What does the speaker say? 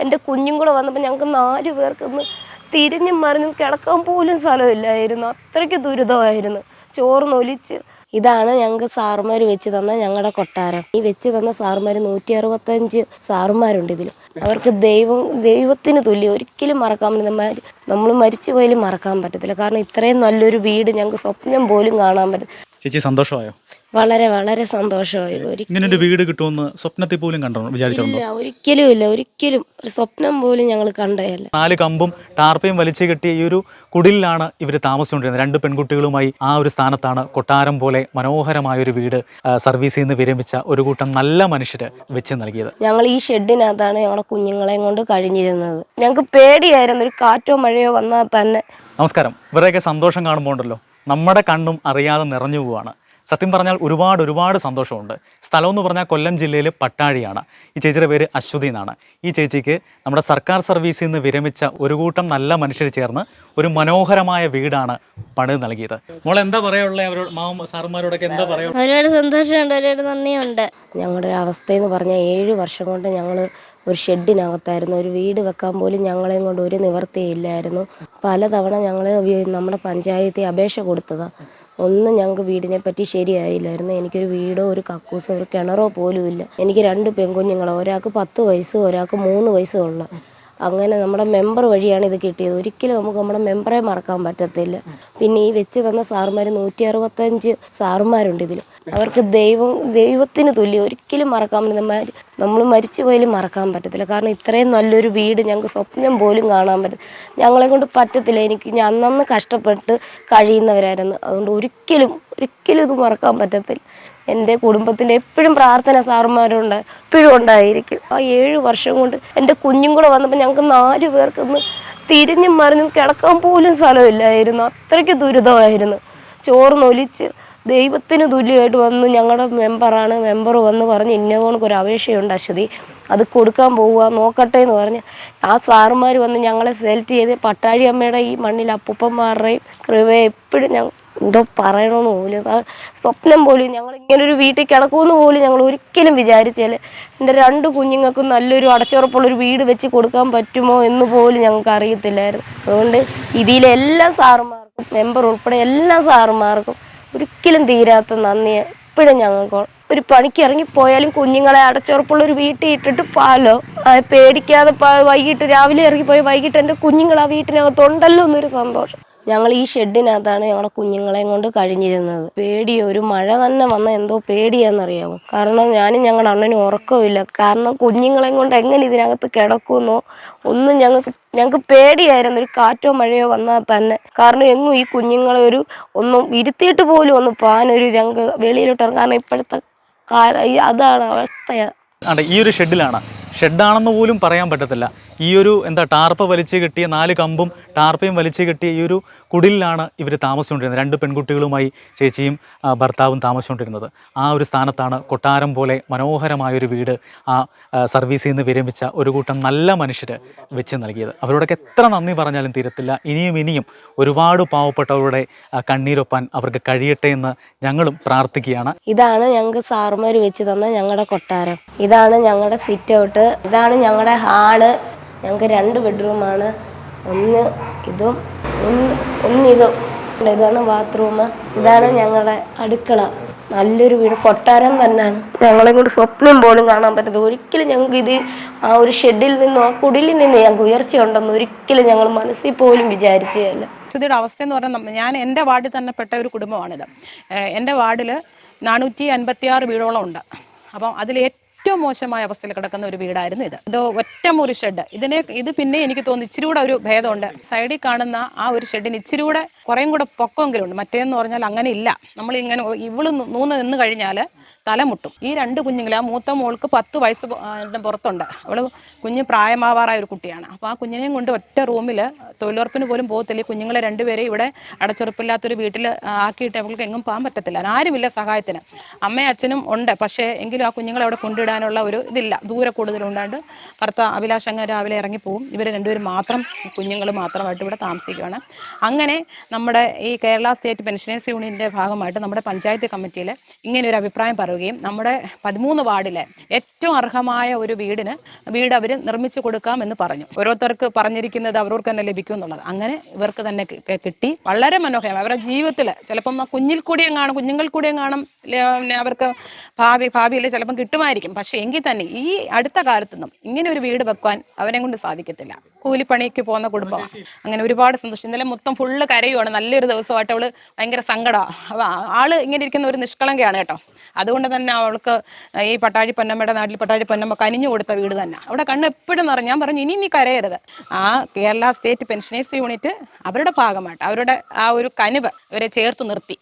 എന്റെ കുഞ്ഞും കൂടെ വന്നപ്പോൾ ഞങ്ങൾക്ക് നാല് പേർക്കൊന്ന് തിരിഞ്ഞും മറിഞ്ഞും കിടക്കാൻ പോലും സ്ഥലമില്ലായിരുന്നു. അത്രയ്ക്ക് ദുരിതമായിരുന്നു. ചോർന്നൊലിച്ച് ഇതാണ് ഞങ്ങൾക്ക് സാറുമാർ വെച്ച് തന്ന ഞങ്ങളുടെ കൊട്ടാരം. ഈ വെച്ച് തന്ന സാറുമാർ നൂറ്റി അറുപത്തഞ്ച് സാറുമാരുണ്ട് ഇതിൽ അവർക്ക് ദൈവം ദൈവത്തിന് തുല്യം. ഒരിക്കലും മറക്കാൻ പറ്റുന്ന നമ്മൾ മരിച്ചു പോയാലും മറക്കാൻ പറ്റത്തില്ല. കാരണം ഇത്രയും നല്ലൊരു വീട് ഞങ്ങൾക്ക് സ്വപ്നം പോലും കാണാൻ പറ്റും ചേച്ചി സന്തോഷമായോ? വളരെ വളരെ സന്തോഷമായി. ഇങ്ങനെ ഒരു വീട് കിട്ടുമെന്ന് സ്വപ്നത്തിൽ പോലും കണ്ടോ വിചാരിച്ചിട്ടുണ്ടോ? ഒരിക്കലും ഇല്ല ഒരിക്കലും. ഒരു സ്വപ്നം പോലും ഞങ്ങൾ കണ്ടതല്ല നാല് കമ്പും ടാർപ്പയും വലിച്ചു കെട്ടിയ ഈ ഒരു കുടിലാണ് ഇവർ താമസിച്ചുകൊണ്ടിരുന്നത്. രണ്ട് പെൺകുട്ടികളുമായി ആ ഒരു സ്ഥാനത്താണ് കൊട്ടാരം പോലെ മനോഹരമായ ഒരു വീട് സർവീസിൽ നിന്ന് വിരമിച്ച ഒരു കൂട്ടം നല്ല മനുഷ്യർ വെച്ച് നൽകിയത്. ഞങ്ങൾ ഈ ഷെഡിനകത്താണ് ഞങ്ങളുടെ കുഞ്ഞുങ്ങളെയും കൊണ്ട് കഴിഞ്ഞിരുന്നത്. ഞങ്ങൾക്ക് പേടിയായിരുന്നു ഒരു കാറ്റോ മഴയോ വന്നാൽ തന്നെ. നമസ്കാരം. ഇവരെയൊക്കെ സന്തോഷം കാണുമ്പോൾ ഉണ്ടല്ലോ. നമ്മുടെ കണ്ണും അറിയാതെ നിറഞ്ഞു പോവാണ്. സത്യം പറഞ്ഞാൽ ഒരുപാട് ഒരുപാട് സന്തോഷമുണ്ട്. സ്ഥലം എന്ന് പറഞ്ഞാൽ കൊല്ലം ജില്ലയിൽ പട്ടാഴിയാണ്. ഈ ചേച്ചിയുടെ പേര് അശ്വതി എന്നാണ്. ഈ ചേച്ചിക്ക് നമ്മുടെ സർക്കാർ സർവീസിൽ നിന്ന് വിരമിച്ച ഒരു കൂട്ടം നല്ല മനുഷ്യർ ചേർന്ന് ഒരു മനോഹരമായ വീടാണ് പണി നൽകിയത്. മോൾ എന്താ പറയാനുള്ളത് അവരോട് മാമ സാറുമാരോടൊക്കെ എന്താ പറയുക ഒരുപാട് സന്തോഷമുണ്ട് ഒരുപാട് നന്ദിയുണ്ട്. ഞങ്ങളുടെ അവസ്ഥ എന്ന് പറഞ്ഞാൽ ഏഴ് വർഷം കൊണ്ട് ഞങ്ങൾ ഒരു ഷെഡിനകത്തായിരുന്നു. ഒരു വീട് വെക്കാൻ പോലും ഞങ്ങളെയും കൊണ്ട് ഒരു നിവർത്തിയില്ലായിരുന്നു പലതവണ ഞങ്ങൾ നമ്മുടെ പഞ്ചായത്തിൽ അപേക്ഷ കൊടുത്തതാണ് ഒന്നും ഞങ്ങൾക്ക് വീടിനെ പറ്റി ശരിയായില്ലായിരുന്നു. എനിക്കൊരു വീടോ ഒരു കക്കൂസോ ഒരു കിണറോ പോലും ഇല്ല എനിക്ക് രണ്ട് പെൺകുഞ്ഞുങ്ങളോ. ഒരാൾക്ക് പത്ത് വയസ്സ് ഒരാൾക്ക് മൂന്ന് വയസ്സും ഉള്ള അങ്ങനെ നമ്മുടെ മെമ്പർ വഴിയാണ് ഇത് കിട്ടിയത്. ഒരിക്കലും നമുക്ക് നമ്മുടെ മെമ്പറെ മറക്കാൻ പറ്റത്തില്ല. പിന്നെ ഈ വെച്ച് തന്ന സാറുമാർ നൂറ്റി അറുപത്തഞ്ച് സാറുമാരുണ്ട് ഇതിൽ അവർക്ക് ദൈവം ദൈവത്തിന് തുല്യം. ഒരിക്കലും മറക്കാൻ പറ്റുന്ന നമ്മൾ മരിച്ചു പോയാലും മറക്കാൻ പറ്റത്തില്ല. കാരണം ഇത്രയും നല്ലൊരു വീട് ഞങ്ങൾക്ക് സ്വപ്നം പോലും കാണാൻ പറ്റും ഞങ്ങളെ കൊണ്ട് പറ്റത്തില്ല. എനിക്ക് ഞാൻ അന്നന്ന് കഷ്ടപ്പെട്ട് കഴിയുന്നവരായിരുന്നു. അതുകൊണ്ട് ഒരിക്കലും ഒരിക്കലും ഇത് മറക്കാൻ പറ്റത്തില്ല. എന്റെ കുടുംബത്തിന്റെ എപ്പോഴും പ്രാർത്ഥന സാറുമാരുണ്ട് എപ്പോഴും ഉണ്ടായിരിക്കും. ആ ഏഴ് വർഷം കൊണ്ട് എന്റെ കുഞ്ഞും കൂടെ വന്നപ്പോൾ ഞങ്ങൾക്ക് നാല് പേർക്കൊന്ന് തിരിഞ്ഞും മറിഞ്ഞും കിടക്കാൻ പോലും സ്ഥലമില്ലായിരുന്നു. അത്രയ്ക്ക് ദുരിതമായിരുന്നു. ചോർന്നൊലിച്ച് ദൈവത്തിന് തുല്യമായിട്ട് വന്ന് ഞങ്ങളുടെ മെമ്പറാണ് മെമ്പർ വന്ന് പറഞ്ഞ് ഇന്ന കണക്ക് ഒരു അപേക്ഷയുണ്ട് അശ്വതി. അത് കൊടുക്കാൻ പോവുക നോക്കട്ടെ എന്ന് പറഞ്ഞ് ആ സാറുമാർ വന്ന് ഞങ്ങളെ സെലക്ട് ചെയ്ത് പട്ടാഴി അമ്മയുടെ ഈ മണ്ണിൽ അപ്പൂപ്പന്മാരുടെയും കൃപയെ എപ്പോഴും ഞങ്ങൾ എന്തോ പറയണമെന്ന് പോലും സ്വപ്നം പോലും ഞങ്ങൾ ഇങ്ങനൊരു വീട്ടിൽ കിടക്കുമെന്ന് പോലും ഞങ്ങൾ ഒരിക്കലും വിചാരിച്ചാൽ എന്റെ രണ്ട് കുഞ്ഞുങ്ങൾക്കും നല്ലൊരു അടച്ചുറപ്പുള്ളൊരു വീട് വെച്ച് കൊടുക്കാൻ പറ്റുമോ എന്ന് പോലും ഞങ്ങൾക്ക് അറിയത്തില്ലായിരുന്നു. അതുകൊണ്ട് ഇതിലെ എല്ലാ സാറുമാർക്കും മെമ്പർ ഉൾപ്പെടെ എല്ലാ സാറുമാർക്കും ഒരിക്കലും തീരാത്ത നന്ദിയെ ഇപ്പോഴും ഞങ്ങൾക്ക് ഒരു പണിക്ക് ഇറങ്ങിപ്പോയാലും കുഞ്ഞുങ്ങളെ അടച്ചുറപ്പുള്ള ഒരു വീട്ടിൽ ഇട്ടിട്ട് പാലോ പേടിക്കാതെ വൈകിട്ട് രാവിലെ ഇറങ്ങിപ്പോയി വൈകിട്ട് എന്റെ കുഞ്ഞുങ്ങൾ ആ വീട്ടിനകത്തുണ്ടല്ലോ എന്നൊരു സന്തോഷം. ഞങ്ങൾ ഈ ഷെഡിനകത്താണ് ഞങ്ങളുടെ കുഞ്ഞുങ്ങളെയും കൊണ്ട് കഴിഞ്ഞിരുന്നത്. പേടി ഒരു മഴ തന്നെ വന്ന എന്തോ പേടിയാണെന്നറിയാമോ കാരണം ഞാനും ഞങ്ങളുടെ അണ്ണനും ഉറക്കമില്ല കാരണം കുഞ്ഞുങ്ങളെയും കൊണ്ട് എങ്ങനെ ഇതിനകത്ത് കിടക്കുമെന്നോ ഒന്നും ഞങ്ങൾക്ക് ഞങ്ങൾക്ക് പേടിയായിരുന്നു. ഒരു കാറ്റോ മഴയോ വന്നാൽ തന്നെ. കാരണം എങ്ങും ഈ കുഞ്ഞുങ്ങളെ ഒരു ഒന്നും ഇരുത്തിയിട്ട് പോലും ഒന്ന് പോകാനൊരു ഞങ്ങൾക്ക് വെളിയിലോട്ട് കാരണം ഇപ്പോഴത്തെ കാല അതാണ് അവസ്ഥ. ഈ ഒരു ഷെഡിലാണ്. ഷെഡാണെന്ന് പോലും പറയാൻ പറ്റത്തില്ല. ഈ ഒരു എന്താ ടാർപ്പ് വലിച്ചു കെട്ടിയ നാല് കമ്പും ടാർപ്പയും വലിച്ചു കെട്ടിയ ഈ ഒരു കുടിലാണ് ഇവർ താമസിച്ചുകൊണ്ടിരുന്നത്. രണ്ട് പെൺകുട്ടികളുമായി ചേച്ചിയും ഭർത്താവും താമസിച്ചുകൊണ്ടിരുന്നത്. ആ ഒരു സ്ഥാനത്താണ് കൊട്ടാരം പോലെ മനോഹരമായൊരു വീട് ആ സർവീസിൽ നിന്ന് വിരമിച്ച ഒരു കൂട്ടം നല്ല മനുഷ്യർ വെച്ച് നൽകിയത്. അവരോടൊക്കെ എത്ര നന്ദി പറഞ്ഞാലും തീരത്തില്ല. ഇനിയും ഇനിയും ഒരുപാട് പാവപ്പെട്ടവരുടെ കണ്ണീരൊപ്പാൻ അവർക്ക് കഴിയട്ടെ എന്ന് ഞങ്ങളും പ്രാർത്ഥിക്കുകയാണ്. ഇതാണ് ഞങ്ങൾക്ക് സാറുമാർ വെച്ച് തന്ന ഞങ്ങളുടെ കൊട്ടാരം. ഇതാണ് ഞങ്ങളുടെ സിറ്റ് ഔട്ട് ഇതാണ് ഞങ്ങളുടെ ഹാൾ. ഞങ്ങൾക്ക് രണ്ട് ബെഡ്റൂമാണ്. ഒന്ന് ഇതും ഒന്ന് ഒന്നിതും ഇതാണ് ബാത്റൂം ഇതാണ് ഞങ്ങളുടെ അടുക്കള. നല്ലൊരു വീട്. കൊട്ടാരം തന്നെയാണ്. ഞങ്ങളെ കൊണ്ട് സ്വപ്നം പോലും കാണാൻ പറ്റത്തില്ല. ഒരിക്കലും ഞങ്ങൾക്ക് ഇത് ആ ഒരു ഷെഡിൽ നിന്നോ ആ കുടിലിൽ നിന്ന് ഞങ്ങൾക്ക് ഉയർച്ചയുണ്ടെന്ന് ഒരിക്കലും ഞങ്ങൾ മനസ്സിൽ പോലും വിചാരിച്ചതല്ല സ്ഥിതിയുടെ അവസ്ഥ എന്ന് പറഞ്ഞാൽ ഞാൻ എന്റെ വാർഡിൽ തന്നെ പെട്ട ഒരു കുടുംബമാണിത്. എന്റെ വാർഡിൽ നാനൂറ്റി അൻപത്തി ആറ് വീടോളം ഉണ്ട്. അപ്പം അതിൽ മോശമായ അവസ്ഥയിൽ കിടക്കുന്ന ഒരു വീടായിരുന്നു ഇത്. ഇത് ഒറ്റമുറി ഷെഡ്. ഇതിനെ ഇത് പിന്നെ എനിക്ക് തോന്നുന്നു ഇച്ചിരി കൂടെ ഒരു ഭേദമുണ്ട്. സൈഡിൽ കാണുന്ന ആ ഒരു ഷെഡിന് ഇച്ചിരി കൂടെ കുറേയും കൂടെ പൊക്കമെങ്കിലും ഉണ്ട് മറ്റേന്ന് പറഞ്ഞാൽ അങ്ങനെ ഇല്ല നമ്മൾ ഇങ്ങനെ ഇവൾ മൂന്ന് നൂന്ന് കഴിഞ്ഞാൽ തലമുട്ടും ഈ രണ്ട് കുഞ്ഞുങ്ങളെ ആ മൂത്ത മോൾക്ക് പത്ത് വയസ്സ് പുറത്തുണ്ട്. അവൾ കുഞ്ഞ് പ്രായമാവാറായ ഒരു കുട്ടിയാണ്. അപ്പോൾ ആ കുഞ്ഞിനെയും കൊണ്ട് ഒറ്റ റൂമിൽ തൊഴിലുറപ്പിന് പോലും പോകത്തില്ല. കുഞ്ഞുങ്ങളെ രണ്ടുപേരെ ഇവിടെ അടച്ചുറപ്പില്ലാത്തൊരു വീട്ടിൽ ആക്കിയിട്ട് അവൾക്ക് എങ്ങും പോകാൻ പറ്റത്തില്ല. ആരുമില്ല സഹായത്തിന്. അമ്മയും അച്ഛനും ഉണ്ട്. പക്ഷേ എങ്കിലും ആ കുഞ്ഞുങ്ങളെ അവിടെ കൊണ്ടിടാനുള്ള ഒരു ഇതില്ല. ദൂരെ കൂടുതലുണ്ടാണ്ട് ഭർത്ത അഭിലാഷ് അങ്ങ് രാവിലെ ഇറങ്ങിപ്പോവും ഇവർ രണ്ടുപേരും മാത്രം കുഞ്ഞുങ്ങൾ മാത്രമായിട്ട് ഇവിടെ താമസിക്കുകയാണ് അങ്ങനെ നമ്മുടെ ഈ കേരള സ്റ്റേറ്റ് പെൻഷനേഴ്സ് യൂണിയന്റെ ഭാഗമായിട്ട് നമ്മുടെ പഞ്ചായത്ത് കമ്മിറ്റിയിൽ ഇങ്ങനെ ഒരു അഭിപ്രായം പറയുകയും നമ്മുടെ പതിമൂന്ന് വാർഡിലെ ഏറ്റവും അർഹമായ ഒരു വീടിന് വീട് അവർ നിർമ്മിച്ചു കൊടുക്കാം എന്ന് പറഞ്ഞു. ഓരോരുത്തർക്ക് പറഞ്ഞിരിക്കുന്നത് അവർക്ക് തന്നെ ലഭിക്കും എന്നുള്ളത്. അങ്ങനെ ഇവർക്ക് തന്നെ കിട്ടി. വളരെ മനോഹരം. അവരുടെ ജീവിതത്തിൽ ചിലപ്പം കുഞ്ഞിൽ കൂടിയും കാണും കുഞ്ഞുങ്ങൾ കൂടിയും കാണും അവർക്ക് ഭാവി ഭാവിയിൽ ചിലപ്പം കിട്ടുമായിരിക്കും. പക്ഷേ എങ്കിൽ തന്നെ ഈ അടുത്ത കാലത്തൊന്നും ഇങ്ങനെ ഒരു വീട് വെക്കാൻ അവനെ കൊണ്ട് സാധിക്കത്തില്ല. കൂലിപ്പണിക്ക് പോകുന്ന കുടുംബമാണ് അങ്ങനെ ഒരുപാട് സന്തോഷം. ഇന്നലെ മൊത്തം ഫുള്ള് കരയുവാണ്. നല്ലൊരു ദിവസമായിട്ട് അവൾ ഭയങ്കര സങ്കടമാണ് ആൾ ഇങ്ങനെ ഇരിക്കുന്ന ഒരു നിഷ്കളങ്കയാണ് കേട്ടോ. അതുകൊണ്ട് തന്നെ അവൾക്ക് ഈ പട്ടാഴി പൊന്നമ്മയുടെ നാട്ടിൽ പട്ടാഴി പൊന്നമ്മ കനിഞ്ഞു കൊടുത്ത വീട് തന്നെ. അവിടെ കണ്ണ് എപ്പോഴും നിറഞ്ഞു. ഞാൻ പറഞ്ഞു ഇനി നീ കരയരുത്. ആ കേരള സ്റ്റേറ്റ് പെൻഷനേഴ്സ് യൂണിറ്റ് അവരുടെ ഭാഗമായിട്ട് അവരുടെ ആ ഒരു കനിവ് അവരെ ചേർത്ത് നിർത്തി.